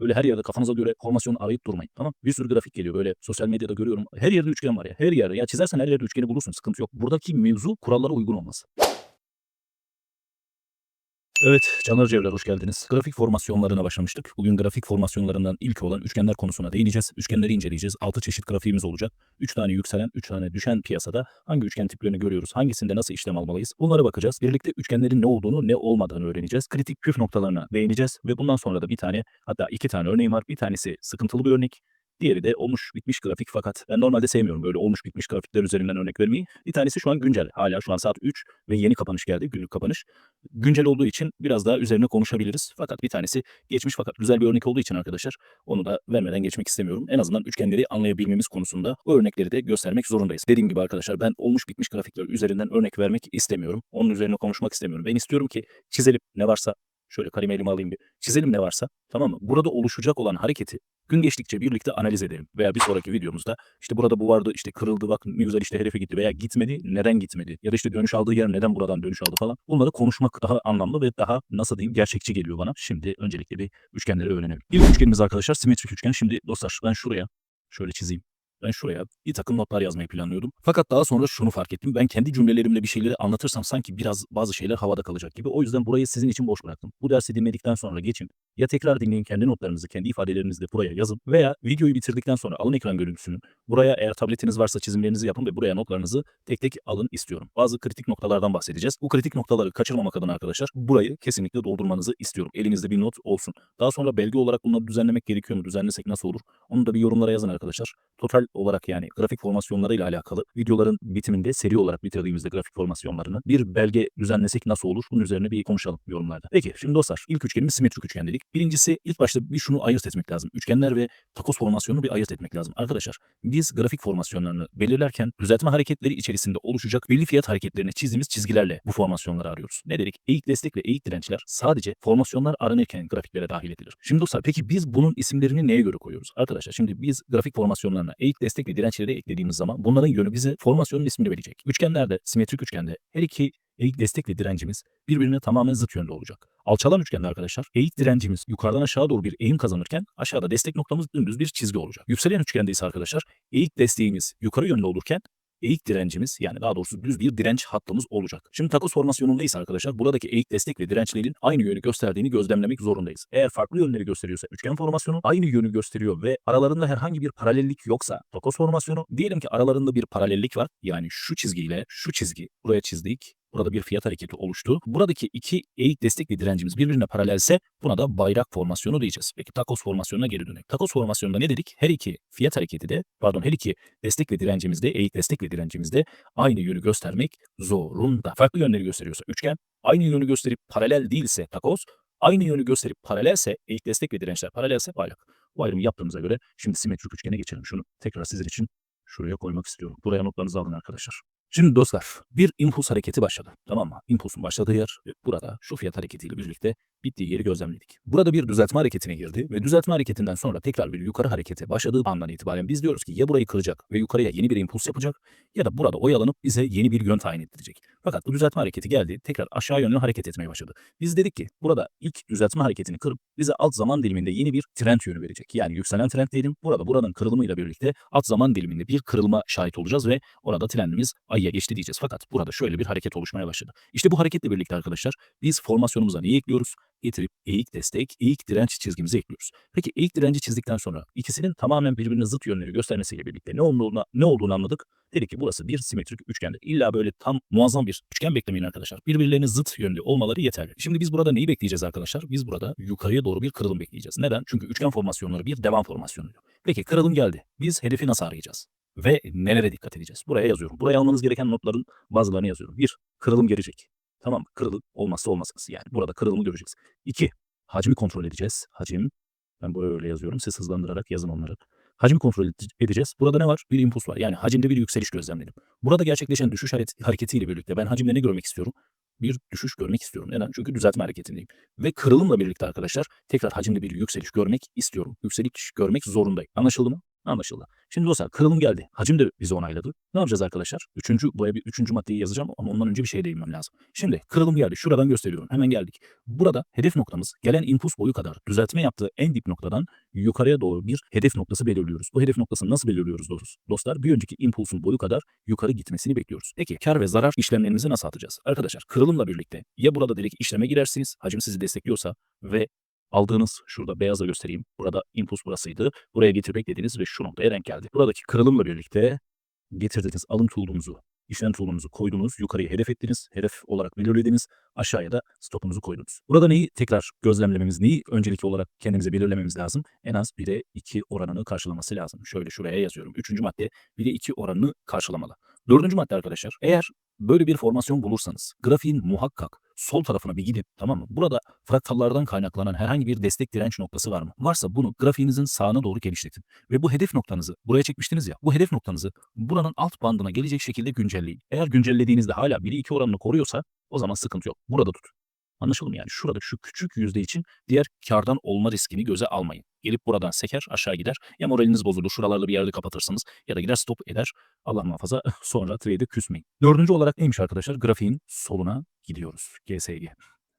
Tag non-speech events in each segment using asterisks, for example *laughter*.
Böyle her yerde kafanıza göre formasyon arayıp durmayın. Tamam Bir sürü grafik geliyor böyle sosyal medyada görüyorum. Her yerde üçgen var ya. Her yerde. Ya çizersen her yerde üçgeni bulursun. Sıkıntı yok. Buradaki mevzu kurallara uygun olması. Evet, Caner Cevler hoş geldiniz. Grafik formasyonlarına başlamıştık. Bugün grafik formasyonlarından ilk olan üçgenler konusuna değineceğiz. Üçgenleri inceleyeceğiz. 6 çeşit grafiğimiz olacak. 3 tane yükselen, 3 tane düşen piyasada hangi üçgen tiplerini görüyoruz, hangisinde nasıl işlem almalıyız bunlara bakacağız. Birlikte üçgenlerin ne olduğunu, ne olmadığını öğreneceğiz. Kritik püf noktalarına değineceğiz ve bundan sonra da bir tane hatta iki tane örneğim var. Bir tanesi sıkıntılı bir örnek. Diğeri de olmuş bitmiş grafik fakat ben normalde sevmiyorum böyle olmuş bitmiş grafikler üzerinden örnek vermeyi. Bir tanesi şu an güncel. Hala şu an saat 3 ve yeni kapanış geldi. Günlük kapanış. Güncel olduğu için biraz daha üzerine konuşabiliriz. Fakat bir tanesi geçmiş fakat güzel bir örnek olduğu için arkadaşlar onu da vermeden geçmek istemiyorum. En azından üçgenleri anlayabilmemiz konusunda o örnekleri de göstermek zorundayız. Dediğim gibi arkadaşlar ben olmuş bitmiş grafikler üzerinden örnek vermek istemiyorum. Onun üzerine konuşmak istemiyorum. Ben istiyorum ki çizelim ne varsa şöyle kalemi elime alayım bir. Çizelim ne varsa tamam mı? Burada oluşacak olan hareketi gün geçtikçe birlikte analiz edelim. Veya bir sonraki videomuzda işte burada bu vardı işte kırıldı bak ne güzel işte hedefe gitti veya gitmedi neden gitmedi ya da işte dönüş aldığı yer neden buradan dönüş aldı falan. Bunları konuşmak daha anlamlı ve daha nasıl diyeyim gerçekçi geliyor bana. Şimdi öncelikle bir üçgenleri öğrenelim. İlk üçgenimiz arkadaşlar simetrik üçgen. Şimdi dostlar ben şuraya şöyle çizeyim. Ben şuraya bir takım notlar yazmayı planlıyordum. Fakat daha sonra şunu fark ettim. Ben kendi cümlelerimle bir şeyleri anlatırsam sanki biraz bazı şeyler havada kalacak gibi. O yüzden burayı sizin için boş bıraktım. Bu dersi dinledikten sonra geçin. Ya tekrar dinleyin kendi notlarınızı, kendi ifadelerinizle buraya yazın. Veya videoyu bitirdikten sonra alın ekran görüntüsünü. Buraya eğer tabletiniz varsa çizimlerinizi yapın ve buraya notlarınızı tek tek alın istiyorum. Bazı kritik noktalardan bahsedeceğiz. Bu kritik noktaları kaçırmamak adına arkadaşlar burayı kesinlikle doldurmanızı istiyorum. Elinizde bir not olsun. Daha sonra belge olarak bunları düzenlemek gerekiyor mu? Düzenlesek nasıl olur? Onu da bir yorumlara yazın arkadaşlar. Total olarak yani grafik formasyonlarıyla alakalı videoların bitiminde seri olarak bitirdiğimizde grafik formasyonlarını bir belge düzenlesek nasıl olur? Bunun üzerine bir konuşalım yorumlarda. Peki şimdi dostlar ilk üçgenimiz simetrik üçgen dedik. Birincisi ilk başta bir şunu ayırt etmek lazım. Üçgenler ve takos formasyonunu bir ayırt etmek lazım. Arkadaşlar biz grafik formasyonlarını belirlerken düzeltme hareketleri içerisinde oluşacak belli fiyat hareketlerini çizdiğimiz çizgilerle bu formasyonları arıyoruz. Ne dedik? Eğik destek ve eğik dirençler sadece formasyonlar aranırken grafiklere dahil edilir. Şimdi dostlar peki biz bunun isimlerini neye göre koyuyoruz? Arkadaşlar şimdi biz grafik formasyonlarına eğik destek ve dirençleri eklediğimiz zaman bunların yönü bize formasyonun ismini verecek. Üçgenlerde, simetrik üçgende her iki eğik destek direncimiz birbirine tamamen zıt yönde olacak. Alçalan üçgende arkadaşlar eğik direncimiz yukarıdan aşağı doğru bir eğim kazanırken aşağıda destek noktamız dümdüz bir çizgi olacak. Yükselen üçgende ise arkadaşlar eğik desteğimiz yukarı yönde olurken eğik direncimiz yani daha doğrusu düz bir direnç hattımız olacak. Şimdi takoz formasyonunda ise arkadaşlar buradaki eğik destek ve dirençlerin aynı yönü gösterdiğini gözlemlemek zorundayız. Eğer farklı yönleri gösteriyorsa üçgen formasyonu aynı yönü gösteriyor ve aralarında herhangi bir paralellik yoksa takoz formasyonu diyelim ki aralarında bir paralellik var. Yani şu çizgiyle şu çizgi buraya çizdik. Burada bir fiyat hareketi oluştu. Buradaki iki eğik destek ve direncimiz birbirine paralelse buna da bayrak formasyonu diyeceğiz. Peki takos formasyonuna geri dönelim. Takos formasyonunda ne dedik? Her iki fiyat hareketi de pardon her iki destek ve direncimiz de eğik destek ve direncimiz de aynı yönü göstermek zorunda. Farklı yönleri gösteriyorsa üçgen aynı yönü gösterip paralel değilse takos aynı yönü gösterip paralelse eğik destek dirençler paralelse bayrak. Bu ayrımı yaptığımıza göre şimdi simetrik üçgene geçelim. Şunu tekrar sizin için şuraya koymak istiyorum. Buraya notlarınızı alın arkadaşlar. Şimdi dostlar bir impuls hareketi başladı. Tamam mı? İmpulsun başladığı yer burada şu fiyat hareketiyle birlikte bittiği yeri gözlemledik. Burada bir düzeltme hareketine girdi ve düzeltme hareketinden sonra tekrar bir yukarı harekete başladığı andan itibaren biz diyoruz ki ya burayı kıracak ve yukarıya yeni bir impuls yapacak ya da burada oyalanıp bize yeni bir yön tayin ettirecek. Fakat bu düzeltme hareketi geldi tekrar aşağı yönlü hareket etmeye başladı. Biz dedik ki burada ilk düzeltme hareketini kırıp bize alt zaman diliminde yeni bir trend yönü verecek. Yani yükselen trend diyelim burada buranın kırılımıyla birlikte alt zaman diliminde bir kırılma şahit olacağız ve orada trendimiz ayıya geçti diyeceğiz. Fakat burada şöyle bir hareket oluşmaya başladı. İşte bu hareketle birlikte arkadaşlar biz formasyonumuza neyi ekliyoruz? Getirip eğik destek, eğik direnç çizgimizi ekliyoruz. Peki eğik direnci çizdikten sonra ikisinin tamamen birbirine zıt yönleri göstermesiyle birlikte ne olduğunu, ne olduğunu anladık. Dedik ki burası bir simetrik üçgendir. İlla böyle tam muazzam bir üçgen beklemeyin arkadaşlar. Birbirlerine zıt yönlü olmaları yeterli. Şimdi biz burada neyi bekleyeceğiz arkadaşlar? Biz burada yukarıya doğru bir kırılım bekleyeceğiz. Neden? Çünkü üçgen formasyonları bir devam formasyonu. Peki kırılım geldi. Biz hedefi nasıl arayacağız? Ve nelere dikkat edeceğiz? Buraya yazıyorum. Buraya almanız gereken notların bazılarını yazıyorum. Bir, kırılım gelecek. Tamam mı? Kırılım olmazsa olmazsınız. Yani burada kırılımı göreceğiz. İki, hacmi kontrol edeceğiz. Hacim. Ben buraya öyle yazıyorum. Siz hızlandırarak yazın onları. Hacmi kontrol edeceğiz. Burada ne var? Bir impuls var. Yani hacimde bir yükseliş gözlemledim. Burada gerçekleşen düşüş hareketiyle birlikte ben hacimde ne görmek istiyorum? Bir düşüş görmek istiyorum. Neden? Çünkü düzeltme hareketindeyim. Ve kırılımla birlikte arkadaşlar tekrar hacimde bir yükseliş görmek istiyorum. Yükseliş görmek zorundayım. Anlaşıldı mı? Anlaşıldı. Şimdi dostlar kırılım geldi. Hacim de bizi onayladı. Ne yapacağız arkadaşlar? Üçüncü, buraya bir üçüncü maddeyi yazacağım ama ondan önce bir şey değinmem lazım. Şimdi kırılım geldi. Şuradan gösteriyorum. Hemen geldik. Burada hedef noktamız gelen impuls boyu kadar düzeltme yaptığı en dip noktadan yukarıya doğru bir hedef noktası belirliyoruz. Bu hedef noktasını nasıl belirliyoruz dostlar? Dostlar bir önceki impulsun boyu kadar yukarı gitmesini bekliyoruz. Peki kar ve zarar işlemlerimizi nasıl atacağız? Arkadaşlar kırılımla birlikte ya burada direkt işleme girersiniz hacim sizi destekliyorsa ve aldığınız şurada beyazla göstereyim. Burada impuls burasıydı. Buraya getirmek dediğiniz ve şu noktaya denk geldi. Buradaki kırılımla birlikte getirdiğiniz alım tool'unuzu, işlem tool'unuzu koydunuz. Yukarıya hedef ettiniz. Hedef olarak belirlediniz. Aşağıya da stopunuzu koydunuz. Burada neyi tekrar gözlemlememiz, neyi öncelikli olarak kendimize belirlememiz lazım? En az 1'e 2 oranını karşılaması lazım. Şöyle şuraya yazıyorum. Üçüncü madde 1'e 2 oranını karşılamalı. Dördüncü madde arkadaşlar. Eğer böyle bir formasyon bulursanız grafiğin muhakkak sol tarafına bir gidip tamam mı? Burada fraktallardan kaynaklanan herhangi bir destek direnç noktası var mı? Varsa bunu grafiğinizin sağına doğru genişletin. Ve bu hedef noktanızı buraya çekmiştiniz ya. Bu hedef noktanızı buranın alt bandına gelecek şekilde güncelleyin. Eğer güncellediğinizde hala 1'e 2 oranını koruyorsa o zaman sıkıntı yok. Burada tut. Anlaşıldı yani? Şurada şu küçük yüzde için diğer kardan olma riskini göze almayın. Gelip buradan seker aşağı gider. Ya moraliniz bozulur şuralarda bir yerde kapatırsınız ya da gider stop eder. Allah muhafaza *laughs* sonra trade'e küsmeyin. Dördüncü olarak neymiş arkadaşlar? Grafiğin soluna gidiyoruz. GSG.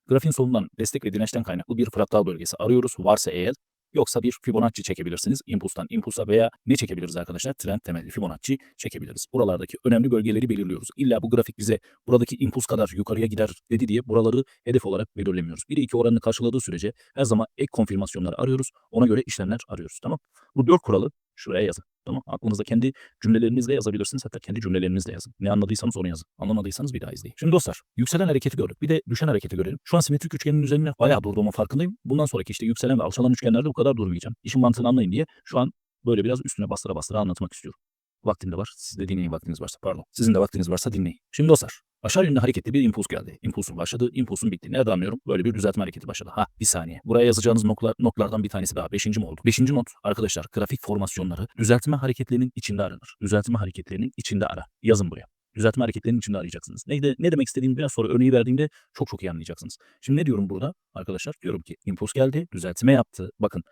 Grafiğin solundan destek ve dirençten kaynaklı bir fraktal bölgesi arıyoruz. Varsa eğer Yoksa bir Fibonacci çekebilirsiniz. Impulstan impulsa veya ne çekebiliriz arkadaşlar? Trend temelli Fibonacci çekebiliriz. Buralardaki önemli bölgeleri belirliyoruz. İlla bu grafik bize buradaki impuls kadar yukarıya gider dedi diye buraları hedef olarak belirlemiyoruz. 1'e 2 oranını karşıladığı sürece her zaman ek konfirmasyonları arıyoruz. Ona göre işlemler arıyoruz. Tamam. Bu dört kuralı şuraya yazın. Tamam. Aklınızda kendi cümlelerinizle yazabilirsiniz. Hatta kendi cümlelerinizle yazın. Ne anladıysanız onu yazın. Anlamadıysanız bir daha izleyin. Şimdi dostlar yükselen hareketi gördük. Bir de düşen hareketi görelim. Şu an simetrik üçgenin üzerine bayağı durduğumun farkındayım. Bundan sonraki işte yükselen ve alçalan üçgenlerde bu kadar durmayacağım. İşin mantığını anlayın diye şu an böyle biraz üstüne bastıra bastıra anlatmak istiyorum. Vaktim de var. Siz de dinleyin vaktiniz varsa. Pardon. Sizin de vaktiniz varsa dinleyin. Şimdi dostlar Aşağı yönlü hareketli bir impuls geldi. İmpulsun başladı, impulsun bitti. Nerede anlıyorum? Böyle bir düzeltme hareketi başladı. Ha bir saniye. Buraya yazacağınız notlar, notlardan bir tanesi daha. Beşinci mi oldu? Beşinci not arkadaşlar grafik formasyonları düzeltme hareketlerinin içinde aranır. Düzeltme hareketlerinin içinde ara. Yazın buraya. Düzeltme hareketlerinin içinde arayacaksınız. Neydi, ne demek istediğimi biraz sonra örneği verdiğimde çok çok iyi anlayacaksınız. Şimdi ne diyorum burada arkadaşlar? Diyorum ki impuls geldi, düzeltme yaptı. Bakın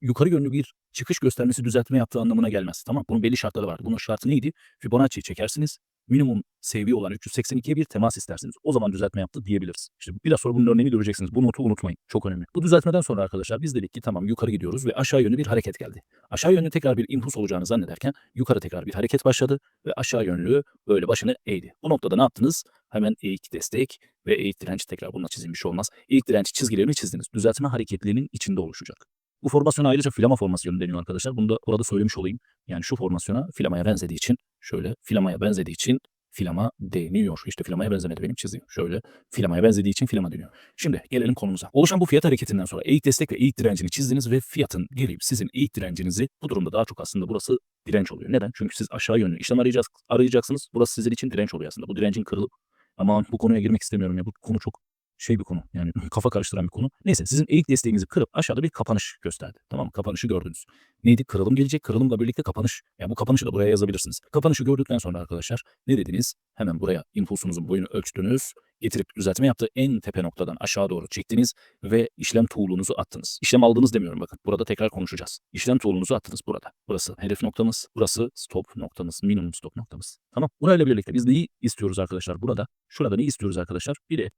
yukarı yönlü bir çıkış göstermesi düzeltme yaptığı anlamına gelmez. Tamam Bunun belli şartları vardı. Bunun şartı neydi? Fibonacci'yi çekersiniz minimum seviye olan 382'ye bir temas istersiniz. O zaman düzeltme yaptı diyebiliriz. İşte biraz sonra bunun örneğini göreceksiniz. Bu notu unutmayın. Çok önemli. Bu düzeltmeden sonra arkadaşlar biz dedik ki tamam yukarı gidiyoruz ve aşağı yönlü bir hareket geldi. Aşağı yönlü tekrar bir impuls olacağını zannederken yukarı tekrar bir hareket başladı ve aşağı yönlü böyle başını eğdi. Bu noktada ne yaptınız? Hemen eğik destek ve eğik direnç tekrar bununla çizilmiş olmaz. Eğik direnç çizgilerini çizdiniz. Düzeltme hareketlerinin içinde oluşacak. Bu formasyona ayrıca filama formasyonu deniyor arkadaşlar. Bunu da burada söylemiş olayım. Yani şu formasyona filamaya benzediği için şöyle filamaya benzediği için filama deniyor. İşte filamaya benzemedi benim çizdiğim. Şöyle filamaya benzediği için filama deniyor. Şimdi gelelim konumuza. Oluşan bu fiyat hareketinden sonra eğik destek ve eğik direncini çizdiniz ve fiyatın gelip sizin eğik direncinizi bu durumda daha çok aslında burası direnç oluyor. Neden? Çünkü siz aşağı yönlü işlem arayacağız, arayacaksınız. Burası sizin için direnç oluyor aslında. Bu direncin kırılıp ama bu konuya girmek istemiyorum ya. Bu konu çok şey bir konu. Yani *laughs* kafa karıştıran bir konu. Neyse sizin eğik desteğinizi kırıp aşağıda bir kapanış gösterdi. Tamam mı? Kapanışı gördünüz. Neydi? Kırılım gelecek. Kırılımla birlikte kapanış. Yani bu kapanışı da buraya yazabilirsiniz. Kapanışı gördükten sonra arkadaşlar ne dediniz? Hemen buraya impulsunuzun boyunu ölçtünüz. Getirip düzeltme yaptığı en tepe noktadan aşağı doğru çektiniz ve işlem tool'unuzu attınız. İşlem aldınız demiyorum bakın. Burada tekrar konuşacağız. İşlem tool'unuzu attınız burada. Burası hedef noktamız. Burası stop noktamız. Minimum stop noktamız. Tamam. Burayla birlikte biz neyi istiyoruz arkadaşlar burada? Şurada ne istiyoruz arkadaşlar? Bir de 2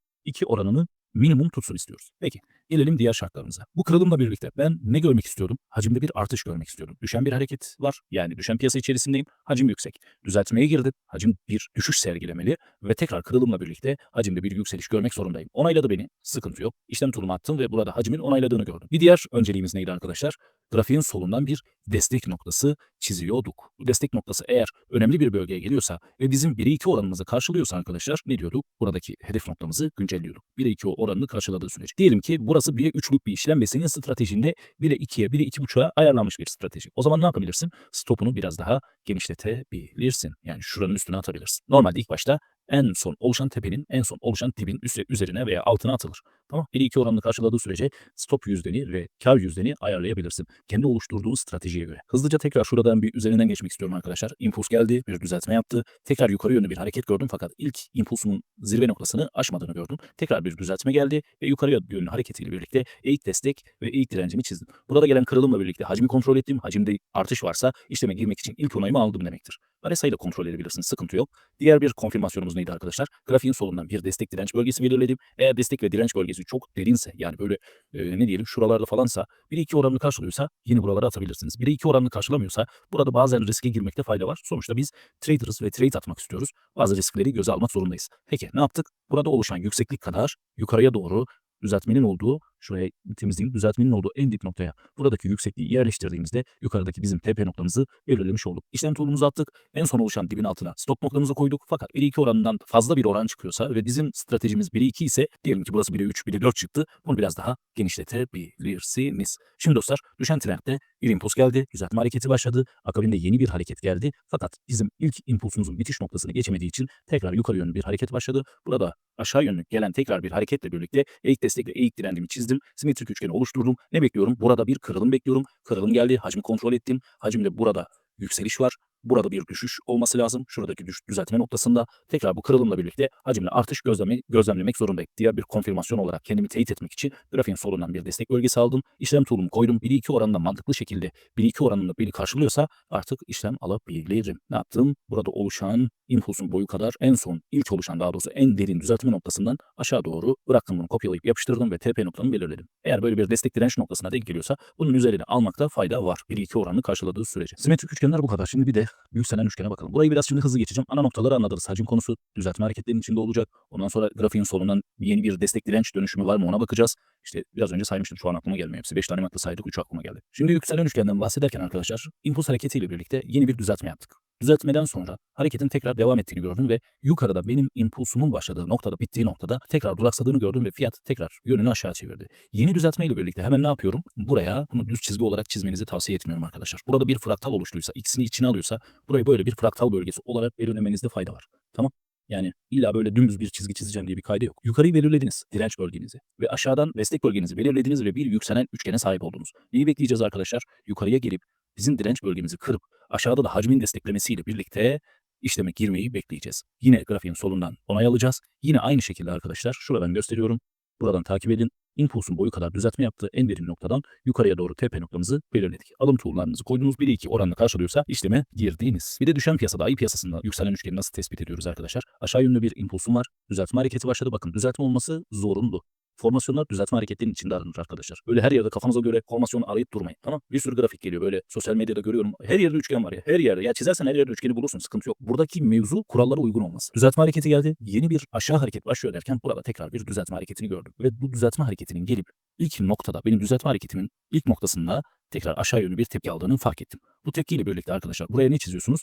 oranını minimum tutsun istiyoruz. Peki gelelim diğer şartlarımıza. Bu kırılımla birlikte ben ne görmek istiyorum? Hacimde bir artış görmek istiyorum. Düşen bir hareket var. Yani düşen piyasa içerisindeyim. Hacim yüksek. Düzeltmeye girdim. Hacim bir düşüş sergilemeli ve tekrar kırılımla birlikte hacimde bir yükseliş görmek zorundayım. Onayladı beni. Sıkıntı yok. İşlem tulumu attım ve burada hacimin onayladığını gördüm. Bir diğer önceliğimiz neydi arkadaşlar? Grafiğin solundan bir destek noktası çiziyorduk. Bu destek noktası eğer önemli bir bölgeye geliyorsa ve bizim 1'e 2 oranımızı karşılıyorsa arkadaşlar ne diyorduk? Buradaki hedef noktamızı güncelliyorduk. 1'e 2 oranını karşıladığı sürece. Diyelim ki burası 1'e 3'lük bir işlem ve senin stratejinde 1'e 2'ye 1'e 2.5'a ayarlanmış bir strateji. O zaman ne yapabilirsin? Stopunu biraz daha genişletebilirsin. Yani şuranın üstüne atabilirsin. Normalde ilk başta en son oluşan tepenin en son oluşan dibin üzerine veya altına atılır. Tamam. 1-2 oranını karşıladığı sürece stop yüzdeni ve kar yüzdeni ayarlayabilirsin. Kendi oluşturduğun stratejiye göre. Hızlıca tekrar şuradan bir üzerinden geçmek istiyorum arkadaşlar. Impuls geldi, bir düzeltme yaptı. Tekrar yukarı yönlü bir hareket gördüm fakat ilk impulsumun zirve noktasını aşmadığını gördüm. Tekrar bir düzeltme geldi ve yukarıya yönlü hareketiyle birlikte eğik destek ve eğik direncimi çizdim. Burada gelen kırılımla birlikte hacmi kontrol ettim. Hacimde artış varsa işleme girmek için ilk onayımı aldım demektir. RSI'yi de kontrol edebilirsiniz. Sıkıntı yok. Diğer bir konfirmasyonumuz neydi arkadaşlar? Grafiğin solundan bir destek direnç bölgesi belirledim. Eğer destek ve direnç bölgesi çok derinse yani böyle e, ne diyelim şuralarda falansa 1-2 oranını karşılıyorsa yine buralara atabilirsiniz. 1-2 oranını karşılamıyorsa burada bazen riske girmekte fayda var. Sonuçta biz traderız ve trade atmak istiyoruz. Bazı riskleri göze almak zorundayız. Peki ne yaptık? Burada oluşan yükseklik kadar yukarıya doğru düzeltmenin olduğu, şuraya temizleyeyim, düzeltmenin olduğu en dip noktaya buradaki yüksekliği yerleştirdiğimizde yukarıdaki bizim tepe noktamızı belirlemiş olduk. İşlem tool'umuzu attık. En son oluşan dibin altına stop noktamızı koyduk. Fakat 1-2 oranından fazla bir oran çıkıyorsa ve bizim stratejimiz 1-2 ise diyelim ki burası 1'e 3, 1'e 4 çıktı. Bunu biraz daha genişletebilirsiniz. Şimdi dostlar düşen trendde bir impuls geldi. Düzeltme hareketi başladı. Akabinde yeni bir hareket geldi. Fakat bizim ilk impulsumuzun bitiş noktasını geçemediği için tekrar yukarı yönlü bir hareket başladı. Burada aşağı yönlü gelen tekrar bir hareketle birlikte eğik destekle eğik direncimi çizdim. Simetrik üçgeni oluşturdum. Ne bekliyorum? Burada bir kırılım bekliyorum. Kırılım geldi. Hacmi kontrol ettim. Hacimde burada yükseliş var. Burada bir düşüş olması lazım. Şuradaki düş, düzeltme noktasında tekrar bu kırılımla birlikte hacimle artış gözleme, gözlemlemek zorundayım. Diğer bir konfirmasyon olarak kendimi teyit etmek için grafiğin solundan bir destek bölgesi aldım. İşlem tool'umu koydum. 1-2 oranında mantıklı şekilde 1-2 oranında beni karşılıyorsa artık işlem alabilirim. Ne yaptım? Burada oluşan impulsun boyu kadar en son ilk oluşan daha doğrusu en derin düzeltme noktasından aşağı doğru bıraktım bunu kopyalayıp yapıştırdım ve TP noktamı belirledim. Eğer böyle bir destek direnç noktasına denk geliyorsa bunun üzerine almakta fayda var. 1-2 oranını karşıladığı sürece. Simetrik üçgenler bu kadar. Şimdi bir de yükselen üçgene bakalım. Burayı biraz şimdi hızlı geçeceğim. Ana noktaları anladınız. Hacim konusu düzeltme hareketlerinin içinde olacak. Ondan sonra grafiğin solundan yeni bir destek direnç dönüşümü var mı ona bakacağız. İşte biraz önce saymıştım şu an aklıma gelmiyor hepsi. 5 tane makla saydık 3 aklıma geldi. Şimdi yükselen üçgenden bahsederken arkadaşlar impuls hareketiyle birlikte yeni bir düzeltme yaptık. Düzeltmeden sonra hareketin tekrar devam ettiğini gördüm ve yukarıda benim impulsumun başladığı noktada, bittiği noktada tekrar duraksadığını gördüm ve fiyat tekrar yönünü aşağı çevirdi. Yeni düzeltmeyle birlikte hemen ne yapıyorum? Buraya bunu düz çizgi olarak çizmenizi tavsiye etmiyorum arkadaşlar. Burada bir fraktal oluştuysa, ikisini içine alıyorsa burayı böyle bir fraktal bölgesi olarak belirlemenizde fayda var. Tamam? Yani illa böyle dümdüz bir çizgi çizeceğim diye bir kaydı yok. Yukarıyı belirlediniz, direnç bölgenizi ve aşağıdan destek bölgenizi belirlediniz ve bir yükselen üçgene sahip oldunuz. Neyi bekleyeceğiz arkadaşlar? Yukarıya gelip bizim direnç bölgemizi kırıp aşağıda da hacmin desteklemesiyle birlikte işleme girmeyi bekleyeceğiz. Yine grafiğin solundan onay alacağız. Yine aynı şekilde arkadaşlar şuradan gösteriyorum. Buradan takip edin. Impulsun boyu kadar düzeltme yaptı. En derin noktadan yukarıya doğru tepe noktamızı belirledik. Alım tool'larınızı koyduğunuz 1-2 oranla karşılıyorsa işleme girdiniz. Bir de düşen piyasada ayı piyasasında yükselen üçgeni nasıl tespit ediyoruz arkadaşlar? Aşağı yönlü bir impulsum var. Düzeltme hareketi başladı. Bakın düzeltme olması zorunlu. Formasyonlar düzeltme hareketlerinin içinde aranır arkadaşlar. Öyle her yerde kafanıza göre formasyonu arayıp durmayın. Tamam Bir sürü grafik geliyor böyle sosyal medyada görüyorum. Her yerde üçgen var ya. Her yerde. Ya çizersen her yerde üçgeni bulursun. Sıkıntı yok. Buradaki mevzu kurallara uygun olması. Düzeltme hareketi geldi. Yeni bir aşağı hareket başlıyor derken burada tekrar bir düzeltme hareketini gördüm. Ve bu düzeltme hareketinin gelip ilk noktada benim düzeltme hareketimin ilk noktasında tekrar aşağı yönlü bir tepki aldığını fark ettim. Bu tepkiyle birlikte arkadaşlar buraya ne çiziyorsunuz?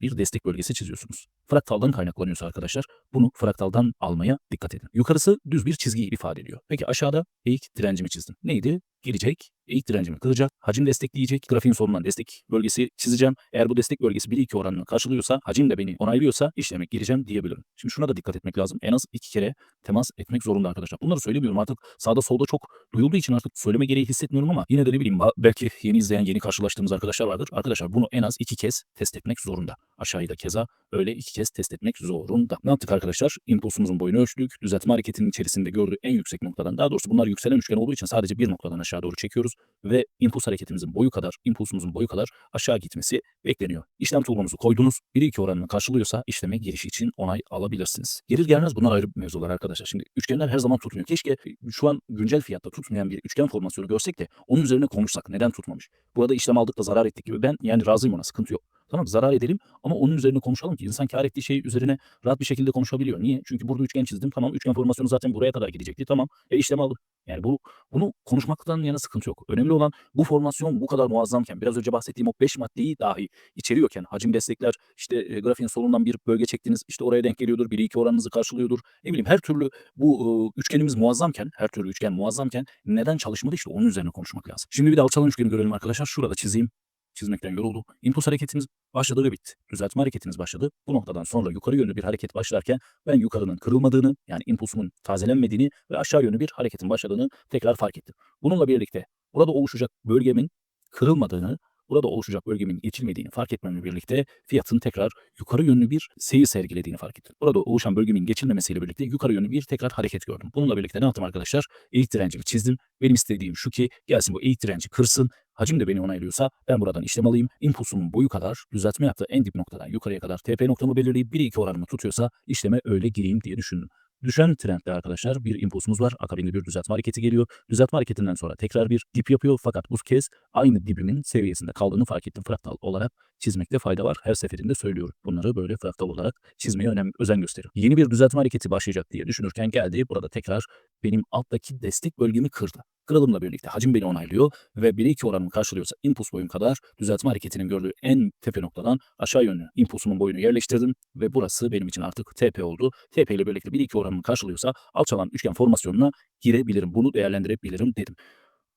Bir destek bölgesi çiziyorsunuz. Fraktaldan kaynaklanıyorsa arkadaşlar bunu fraktaldan almaya dikkat edin. Yukarısı düz bir çizgiyi ifade ediyor. Peki aşağıda eğik direncimi çizdim. Neydi? Gelecek, eğik direncimi kıracak, hacim destekleyecek, grafiğin solundan destek bölgesi çizeceğim. Eğer bu destek bölgesi 1-2 oranını karşılıyorsa, hacim de beni onaylıyorsa işleme gireceğim diyebilirim. Şimdi şuna da dikkat etmek lazım. En az iki kere temas etmek zorunda arkadaşlar. Bunları söylemiyorum artık sağda solda çok duyulduğu için artık söyleme gereği hissetmiyorum ama yine de ne bileyim belki yeni izleyen, yeni karşılaştığımız arkadaşlar vardır. Arkadaşlar bunu en az iki kez test etmek zorunda. Aşağıda keza öyle iki kez test etmek zorunda. Ne yaptık arkadaşlar? Impulsumuzun boyunu ölçtük. Düzeltme hareketinin içerisinde gördüğü en yüksek noktadan, daha doğrusu bunlar yükselen üçgen olduğu için sadece bir noktadan aşağı doğru çekiyoruz ve impuls hareketimizin boyu kadar, impulsumuzun boyu kadar aşağı gitmesi bekleniyor. İşlem tool'unuzu koydunuz. 1-2 oranını karşılıyorsa işleme giriş için onay alabilirsiniz. Gelir gelmez bunlar ayrı mevzular arkadaşlar. Şimdi üçgenler her zaman tutmuyor. Keşke şu an güncel fiyatta tutmayan bir üçgen formasyonu görsek de onun üzerine konuşsak. Neden tutmamış? Burada işlem aldık da zarar ettik gibi. Ben yani razıyım ona sıkıntı yok. Tamam zarar edelim ama onun üzerine konuşalım ki insan kar ettiği şey üzerine rahat bir şekilde konuşabiliyor. Niye? Çünkü burada üçgen çizdim. Tamam üçgen formasyonu zaten buraya kadar gidecekti. Tamam. E işlem aldım. Yani bu bunu konuşmaktan yana sıkıntı yok. Önemli olan bu formasyon bu kadar muazzamken biraz önce bahsettiğim o 5 maddeyi dahi içeriyorken hacim destekler işte e, grafiğin solundan bir bölge çektiniz işte oraya denk geliyordur 1-2 oranınızı karşılıyordur. Ne bileyim her türlü bu e, üçgenimiz muazzamken her türlü üçgen muazzamken neden çalışmadı işte onun üzerine konuşmak lazım. Şimdi bir de alçalan üçgeni görelim arkadaşlar. Şurada çizeyim. Çizmekten yoruldu. İmpuls hareketimiz başladı ve bitti. Düzeltme hareketimiz başladı. Bu noktadan sonra yukarı yönlü bir hareket başlarken ben yukarının kırılmadığını yani impulsumun tazelenmediğini ve aşağı yönlü bir hareketin başladığını tekrar fark ettim. Bununla birlikte burada oluşacak bölgemin kırılmadığını, burada oluşacak bölgemin geçilmediğini fark etmemle birlikte fiyatın tekrar yukarı yönlü bir seyir sergilediğini fark ettim. Burada oluşan bölgemin geçilmemesiyle birlikte yukarı yönlü bir tekrar hareket gördüm. Bununla birlikte ne yaptım arkadaşlar? Eğik direncimi çizdim. Benim istediğim şu ki gelsin bu eğik direnci kırsın. Hacim de beni onaylıyorsa ben buradan işlem alayım. İmpulsumun boyu kadar düzeltme yaptığı en dip noktadan yukarıya kadar TP noktamı belirleyip 1-2 oranımı tutuyorsa işleme öyle gireyim diye düşündüm. Düşen trendde arkadaşlar bir impulsumuz var. Akabinde bir düzeltme hareketi geliyor. Düzeltme hareketinden sonra tekrar bir dip yapıyor. Fakat bu kez aynı dibimin seviyesinde kaldığını fark ettim. Fraktal olarak çizmekte fayda var. Her seferinde söylüyorum. Bunları böyle fraktal olarak çizmeye önem, özen gösteririm. Yeni bir düzeltme hareketi başlayacak diye düşünürken geldi. Burada tekrar benim alttaki destek bölgemi kırdı. Kırılımla birlikte hacim beni onaylıyor ve 1-2 oranımı karşılıyorsa impuls boyum kadar düzeltme hareketinin gördüğü en tepe noktadan aşağı yönlü impulsumun boyunu yerleştirdim ve burası benim için artık TP oldu. TP ile birlikte 1-2 oranımı karşılıyorsa alçalan üçgen formasyonuna girebilirim. Bunu değerlendirebilirim dedim.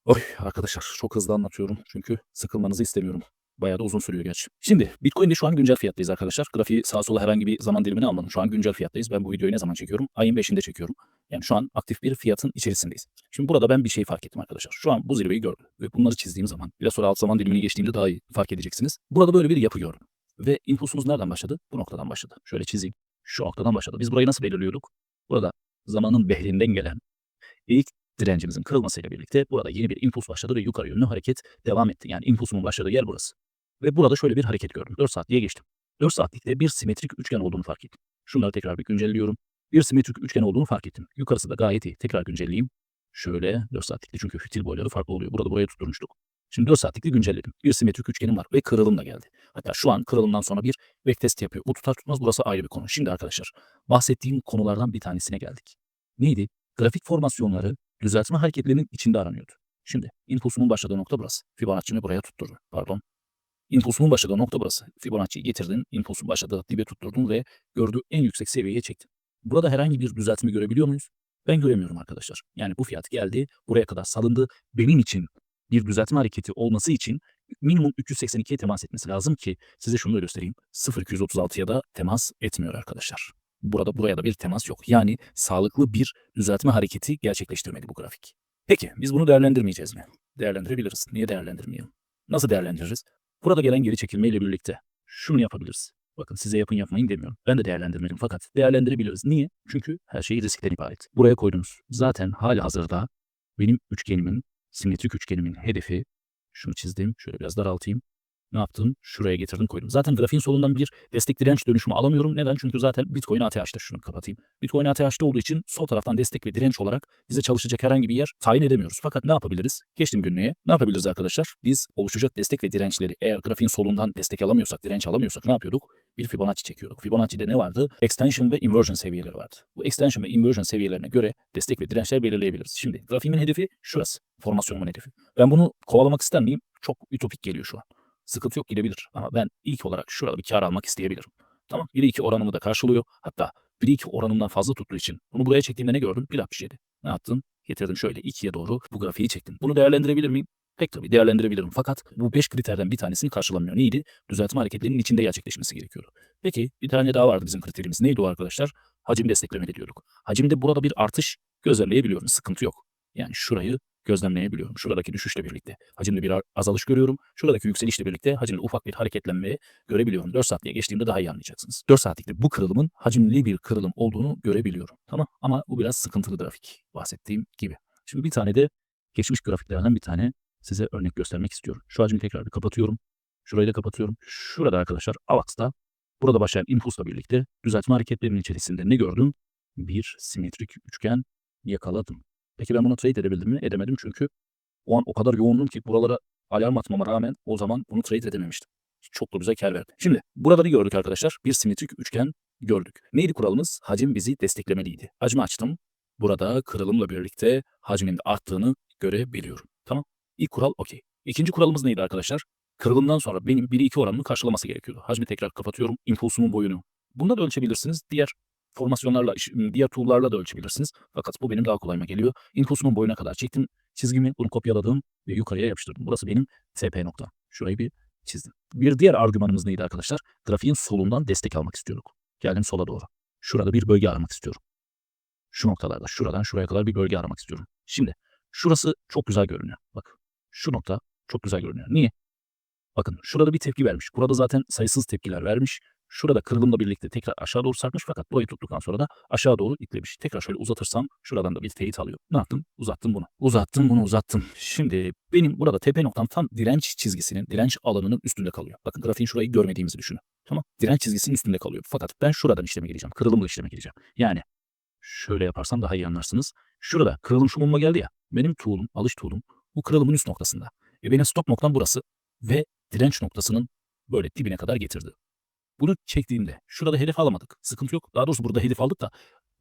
Oy arkadaşlar çok hızlı anlatıyorum çünkü sıkılmanızı istemiyorum. Bayağı da uzun sürüyor gerçi. Şimdi Bitcoin'de şu an güncel fiyattayız arkadaşlar. Grafiği sağa sola herhangi bir zaman dilimini almadım. Şu an güncel fiyattayız. Ben bu videoyu ne zaman çekiyorum? Ayın 5'inde çekiyorum. Yani şu an aktif bir fiyatın içerisindeyiz. Şimdi burada ben bir şey fark ettim arkadaşlar. Şu an bu zirveyi gördüm. Ve bunları çizdiğim zaman biraz sonra alt zaman dilimini geçtiğimde daha iyi fark edeceksiniz. Burada böyle bir yapı gördüm. Ve impulsumuz nereden başladı? Bu noktadan başladı. Şöyle çizeyim. Şu noktadan başladı. Biz burayı nasıl belirliyorduk? Burada zamanın behrinden gelen ilk direncimizin kırılmasıyla birlikte burada yeni bir impuls başladı ve yukarı yönlü hareket devam etti. Yani impulsumun başladığı yer burası. Ve burada şöyle bir hareket gördüm. 4 saat diye geçtim. 4 saatlikte bir simetrik üçgen olduğunu fark ettim. Şunları tekrar bir güncelliyorum. Bir simetrik üçgen olduğunu fark ettim. Yukarısı da gayet iyi. Tekrar güncelleyeyim. Şöyle 4 saatlikte çünkü fitil boyları farklı oluyor. Burada buraya tutturmuştuk. Şimdi 4 saatlikte güncelledim. Bir simetrik üçgenim var ve kırılım da geldi. Hatta şu an kırılımdan sonra bir backtest yapıyor. Bu tutar tutmaz burası ayrı bir konu. Şimdi arkadaşlar bahsettiğim konulardan bir tanesine geldik. Neydi? Grafik formasyonları düzeltme hareketlerinin içinde aranıyordu. Şimdi impulsumun başladığı nokta burası. Fibonacci'mi buraya tutturdu. Pardon. İmpulsumun başladığı nokta burası. Fibonacci'yi getirdin, impulsun başladığı dibe tutturdun ve gördüğü en yüksek seviyeye çektin. Burada herhangi bir düzeltme görebiliyor muyuz? Ben göremiyorum arkadaşlar. Yani bu fiyat geldi, buraya kadar salındı. Benim için bir düzeltme hareketi olması için minimum 382'ye temas etmesi lazım ki size şunu da göstereyim. 0236'ya da temas etmiyor arkadaşlar. Burada buraya da bir temas yok. Yani sağlıklı bir düzeltme hareketi gerçekleştirmedi bu grafik. Peki biz bunu değerlendirmeyeceğiz mi? Değerlendirebiliriz. Niye değerlendirmeyelim? Nasıl değerlendiririz? Burada gelen geri çekilmeyle birlikte şunu yapabiliriz. Bakın size yapın yapmayın demiyorum. Ben de değerlendirmedim fakat değerlendirebiliriz. Niye? Çünkü her şey riskten ibaret. Buraya koydunuz. Zaten hali hazırda benim üçgenimin, simetrik üçgenimin hedefi şunu çizdim. Şöyle biraz daraltayım. Ne yaptım? Şuraya getirdim koydum. Zaten grafiğin solundan bir destek direnç dönüşümü alamıyorum. Neden? Çünkü zaten Bitcoin ATH'ta şunu kapatayım. Bitcoin ATH'ta olduğu için sol taraftan destek ve direnç olarak bize çalışacak herhangi bir yer tayin edemiyoruz. Fakat ne yapabiliriz? Geçtim günlüğe. Ne yapabiliriz arkadaşlar? Biz oluşacak destek ve dirençleri eğer grafiğin solundan destek alamıyorsak, direnç alamıyorsak ne yapıyorduk? Bir Fibonacci çekiyorduk. Fibonacci'de ne vardı? Extension ve inversion seviyeleri vardı. Bu extension ve inversion seviyelerine göre destek ve dirençler belirleyebiliriz. Şimdi grafiğimin hedefi şurası. Formasyonumun hedefi. Ben bunu kovalamak ister miyim? Çok ütopik geliyor şu an. Sıkıntı yok gidebilir. Ama ben ilk olarak şurada bir kar almak isteyebilirim. Tamam 1-2 oranımı da karşılıyor. Hatta 1-2 oranımdan fazla tuttuğu için bunu buraya çektiğimde ne gördüm? 1.67. Ne yaptım? Getirdim şöyle 2'ye doğru bu grafiği çektim. Bunu değerlendirebilir miyim? Pek tabii değerlendirebilirim. Fakat bu 5 kriterden bir tanesini karşılamıyor. Neydi? Düzeltme hareketlerinin içinde gerçekleşmesi gerekiyordu. Peki bir tane daha vardı bizim kriterimiz. Neydi o arkadaşlar? Hacim desteklemeli diyorduk. Hacimde burada bir artış gözlemleyebiliyorum. Sıkıntı yok. Yani şurayı gözlemleyebiliyorum. Şuradaki düşüşle birlikte hacimde bir azalış görüyorum. Şuradaki yükselişle birlikte hacimde ufak bir hareketlenme görebiliyorum. 4 saatliğe geçtiğimde daha iyi anlayacaksınız. 4 saatlikte bu kırılımın hacimli bir kırılım olduğunu görebiliyorum. Tamam ama bu biraz sıkıntılı grafik bahsettiğim gibi. Şimdi bir tane de geçmiş grafiklerden bir tane size örnek göstermek istiyorum. Şu hacmi tekrar bir kapatıyorum. Şurayı da kapatıyorum. Şurada arkadaşlar AVAX'ta burada başlayan impulsla birlikte düzeltme hareketlerinin içerisinde ne gördüm? Bir simetrik üçgen yakaladım. Peki ben bunu trade edebildim mi? Edemedim çünkü o an o kadar yoğundum ki buralara alarm atmama rağmen o zaman bunu trade edememiştim. Çok da güzel kar verdi. Şimdi buraları gördük arkadaşlar. Bir simetrik üçgen gördük. Neydi kuralımız? Hacim bizi desteklemeliydi. Hacmi açtım. Burada kırılımla birlikte hacmin arttığını görebiliyorum. Tamam. İlk kural okey. İkinci kuralımız neydi arkadaşlar? Kırılımdan sonra benim 1-2 oranını karşılaması gerekiyordu. Hacmi tekrar kapatıyorum. impulsumun boyunu. Bunda da ölçebilirsiniz. Diğer formasyonlarla, diğer tool'larla da ölçebilirsiniz. Fakat bu benim daha kolayıma geliyor. Impulsumun boyuna kadar çektim. Çizgimi bunu kopyaladım ve yukarıya yapıştırdım. Burası benim TP nokta. Şurayı bir çizdim. Bir diğer argümanımız neydi arkadaşlar? Grafiğin solundan destek almak istiyorduk. Geldim sola doğru. Şurada bir bölge aramak istiyorum. Şu noktalarda şuradan şuraya kadar bir bölge aramak istiyorum. Şimdi şurası çok güzel görünüyor. Bak şu nokta çok güzel görünüyor. Niye? Bakın şurada bir tepki vermiş. Burada zaten sayısız tepkiler vermiş. Şurada kırılımla birlikte tekrar aşağı doğru sarkmış fakat burayı tuttuktan sonra da aşağı doğru itlemiş. Tekrar şöyle uzatırsam şuradan da bir teyit alıyor. Ne yaptım? Uzattım bunu. Uzattım bunu uzattım. Şimdi benim burada tepe noktam tam direnç çizgisinin, direnç alanının üstünde kalıyor. Bakın grafiğin şurayı görmediğimizi düşünün. Tamam. Direnç çizgisinin üstünde kalıyor. Fakat ben şuradan işleme gireceğim. Kırılımla işleme gireceğim. Yani şöyle yaparsam daha iyi anlarsınız. Şurada kırılım şu geldi ya. Benim tool'um, alış tool'um bu kırılımın üst noktasında. E benim stop noktam burası ve direnç noktasının böyle dibine kadar getirdi. Bunu çektiğimde şurada hedef alamadık. Sıkıntı yok. Daha doğrusu burada hedef aldık da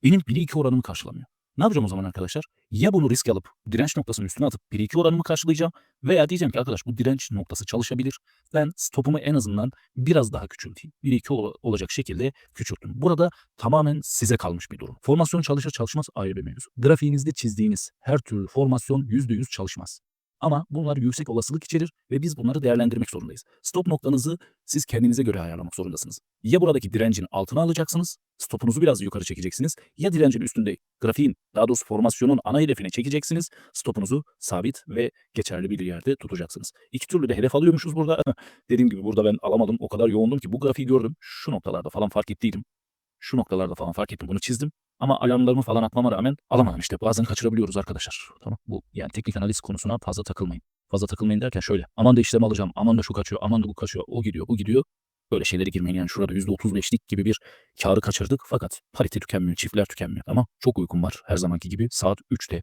benim 1-2 oranımı karşılamıyor. Ne yapacağım o zaman arkadaşlar? Ya bunu risk alıp direnç noktasının üstüne atıp 1-2 oranımı karşılayacağım veya diyeceğim ki arkadaş bu direnç noktası çalışabilir. Ben stopumu en azından biraz daha küçülteyim. 1-2 ol- olacak şekilde küçültün. Burada tamamen size kalmış bir durum. Formasyon çalışır çalışmaz ayrı bir mevzu. Grafiğinizde çizdiğiniz her türlü formasyon %100 çalışmaz. Ama bunlar yüksek olasılık içerir ve biz bunları değerlendirmek zorundayız. Stop noktanızı siz kendinize göre ayarlamak zorundasınız. Ya buradaki direncin altına alacaksınız, stopunuzu biraz yukarı çekeceksiniz ya direncin üstünde grafiğin, daha doğrusu formasyonun ana hedefine çekeceksiniz, stopunuzu sabit ve geçerli bir yerde tutacaksınız. İki türlü de hedef alıyormuşuz burada. *laughs* Dediğim gibi burada ben alamadım. O kadar yoğundum ki bu grafiği gördüm. Şu noktalarda falan fark ettiydim. Şu noktalarda falan fark ettim. Bunu çizdim. Ama alarmlarımı falan atmama rağmen alamadım işte. Bazen kaçırabiliyoruz arkadaşlar. Tamam. Bu yani teknik analiz konusuna fazla takılmayın. Fazla takılmayın derken şöyle. Aman da işlem alacağım. Aman da şu kaçıyor. Aman da bu kaçıyor. O gidiyor. Bu gidiyor. Böyle şeylere girmeyin. Yani şurada %35'lik gibi bir karı kaçırdık. Fakat parite tükenmiyor. Çiftler tükenmiyor. Ama çok uykum var. Her zamanki gibi. Saat 3'te.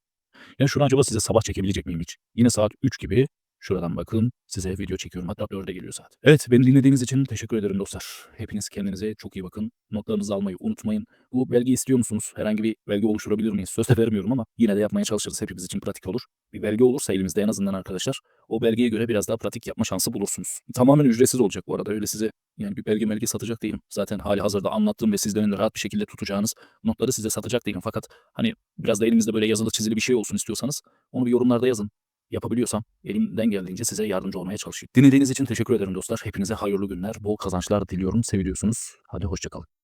Yani şunu acaba size sabah çekebilecek miyim hiç? Yine saat 3 gibi Şuradan bakın size video çekiyorum. Hatta 4'e geliyor saat. Evet beni dinlediğiniz için teşekkür ederim dostlar. Hepiniz kendinize çok iyi bakın. Notlarınızı almayı unutmayın. Bu belge istiyor musunuz? Herhangi bir belge oluşturabilir miyiz? Söz vermiyorum ama yine de yapmaya çalışırız. Hepimiz için pratik olur. Bir belge olursa elimizde en azından arkadaşlar o belgeye göre biraz daha pratik yapma şansı bulursunuz. Tamamen ücretsiz olacak bu arada. Öyle size yani bir belge belge satacak değilim. Zaten hali hazırda anlattığım ve sizlerin de rahat bir şekilde tutacağınız notları size satacak değilim. Fakat hani biraz da elimizde böyle yazılı çizili bir şey olsun istiyorsanız onu bir yorumlarda yazın yapabiliyorsam elimden geldiğince size yardımcı olmaya çalışayım. Dinlediğiniz için teşekkür ederim dostlar. Hepinize hayırlı günler, bol kazançlar diliyorum. Seviliyorsunuz. Hadi hoşçakalın.